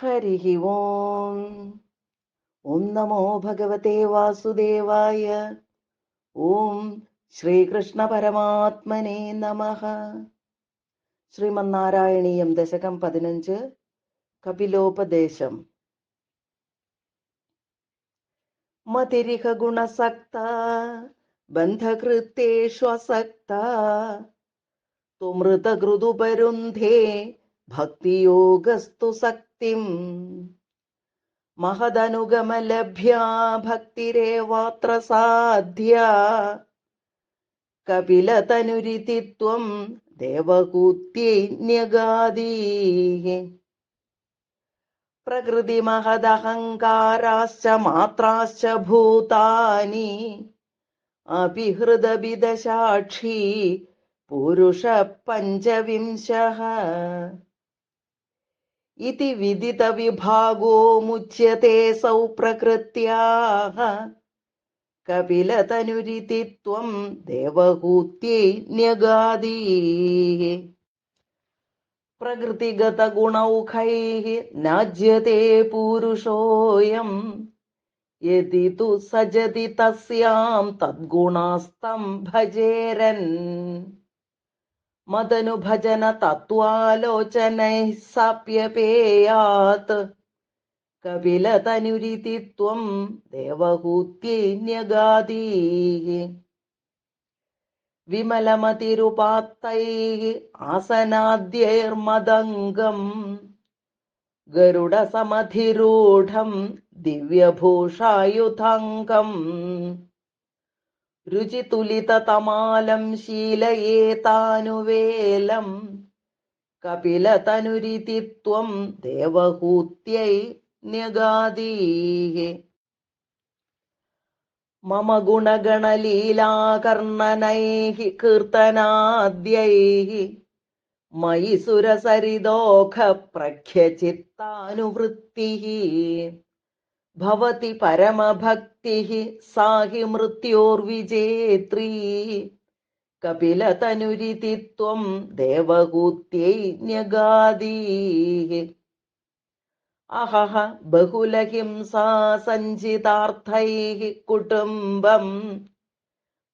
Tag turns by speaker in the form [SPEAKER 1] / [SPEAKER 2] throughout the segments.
[SPEAKER 1] ഹരി ഓം ഓം നമോ ഭഗവതേ വാസുദേവായ ഓം ശ്രീകൃഷ്ണ പരമാത്മനെ നമ ശ്രീമന്നാരായണീയം ദശകം പതിനഞ്ച് കപിലോപദേശം മതിരിഹ ഗുണസക്ത ബന്ധകൃത്തേഷ്വസക്ത തുമൃതകൃതുപരുന്ധേ ഭക്തിയോഗസ്തു സക്തിം. മഹദനുഗമലഭ്യാ ഭക്തിരേവാത്ര സാധ്യ കപിലതനുരിതിത്വം ദേവകൂത്യൈന്യഗാദീ പ്രകൃതിമഹദഹങ്കാരാശ്ച മാത്രാശ്ച ഭൂതാനി. അപി ഹൃദവിദശാക്ഷി പുരുഷ പഞ്ചവിംശഃ. വിദിതവിഭാഗോ മുച്യത്തെ സൗ പ്രകൃത്യാः കപിലതനുരിതി ത്വം ദേവഹൂത്യൈ ന്യഗാദീः പ്രകൃതിഗതഗുണൗഖൈः നാജ്യത്തെ പൂരുഷോऽയം യതി തു സജതി തസ്യാം തദ്ഗുണാസ്തം ഭജേരൻ മദനുഭജന തത്വാലോചനൈ സാപ്യപേയാത്. കപിലതനുരിതി ത്വം ദേവഹൂത്യൈന്യഗാദീः വിമലമതിരുപാത്തൈः ആസനാദ്യൈർമദംഗം. ഗരുഡസമധിരൂഢം ദിവ്യഭൂഷായുധാംഗം. രുചിതുലിതതമാലം ശീലയേ താനുവേലം കപിലതനുരിതിത്വം ദേവഹൂത്യൈ ന്യഗാദീഹേ മമ ഗുണഗണലീലാകർണനൈ കീർത്തനാദ്യൈ മയി സുരസരിദോഘ പ്രഖ്യചിത്താനുവൃത്തിः ഭവതി പരമഭക്തി സാഹി മൃത്യോർവിജേത്രീ. കപിലതനുരിതി ത്വം ദേവകൂത്യൈ ന്യഗാദീ അഹഹ ബഹുലഹിംസാ സഞ്ചിതാർത്ഥൈ കുടുംബം.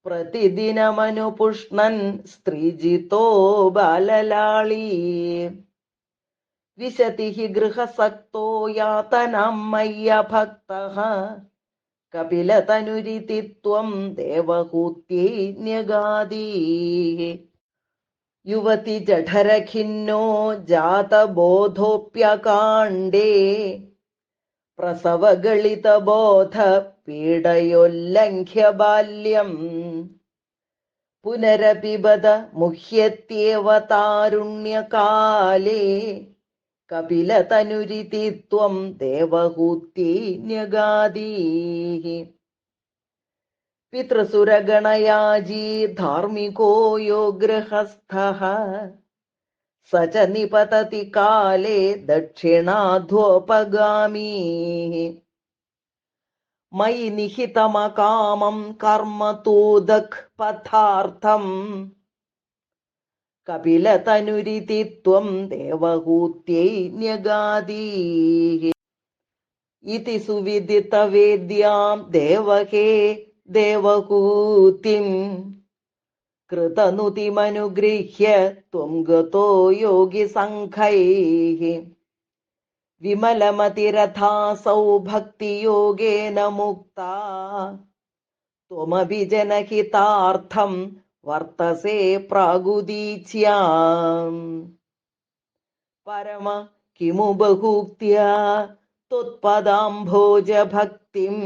[SPEAKER 1] പ്രതിദിനമനുപുഷ്ണൻ സ്ത്രീജിതോ ബാലലാളീ. ഹി ഗൃഹസക്തോ യാതനം മയ്യഭക്തഃ കപിലതനുരിതി ത്വം ദേവഹൂത്യൈ ന്യഗാദീः യുവതി ജഠരഖിന്നോ ജാതബോധോപ്യകാണ്ഡേ പ്രസവഗളിതബോധ പീഡയോല്ലംഘ്യ ബാല്യം പുനരപിബത മുഹ്യത്യേവ താരുണ്യകാലേ കപിലതനുരിതി ത്വം ദേവഹൂത്യൈ ന്യഗാദീः പിതൃസുരഗണയാജീ ധാർമ്മികോ യോ ഗൃഹസ്ഥഃ. സ ച നിപതതി കാലേ ദക്ഷിണാധ്വോപഗാമീ മയി നിഹിതമകാമം കർമ്മ തൂദക് പഥാർത്ഥം കപിലതനുരിതി ത്വം ദേവഹൂത്യൈ ന്യഗാദീः. ഇതി സുവിദിതവേദ്യാം ദേവകേ ദേവഹൂതിം. കൃതനുതിമനുഗൃഹ്യ ത്വം ഗതോ യോഗിസംഘൈः വിമലമതിരഥാസൗ ഭക്തിയോഗേന മുക്ത. ത്വമപി ജനഹിതാർത്ഥം വർത്തസേ പ്രാഗുദീച്യാം പരമ കിമു ബഹൂക്ത്യാ ത്വത്പദാംഭോജഭക്തിം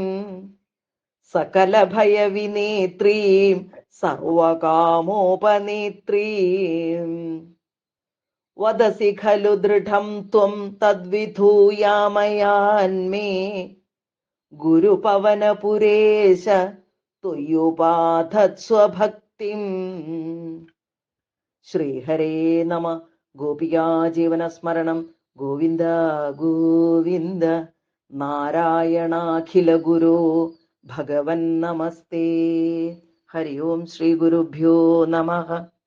[SPEAKER 1] സകലഭയവിനേത്രീം സർവകാമോപനേത്രീം വദസി ഖലു ദൃഢം ത്വം തദ്വിധൂയാമയാന്മേ ഗുരുപവനപുരേശ ത്വയ്യുപാധത്സ്വഭക്തിം ശ്രീഹരേ നമ. ഗോപികാജീവനസ്മരണം ഗോവിന്ദ ഗോവിന്ദ. നാരായണാഖില ഗുരു. ഭഗവൻ നമസ്തേ. ഹരി ഓം ശ്രീ ഗുരുഭ്യോ നമഃ.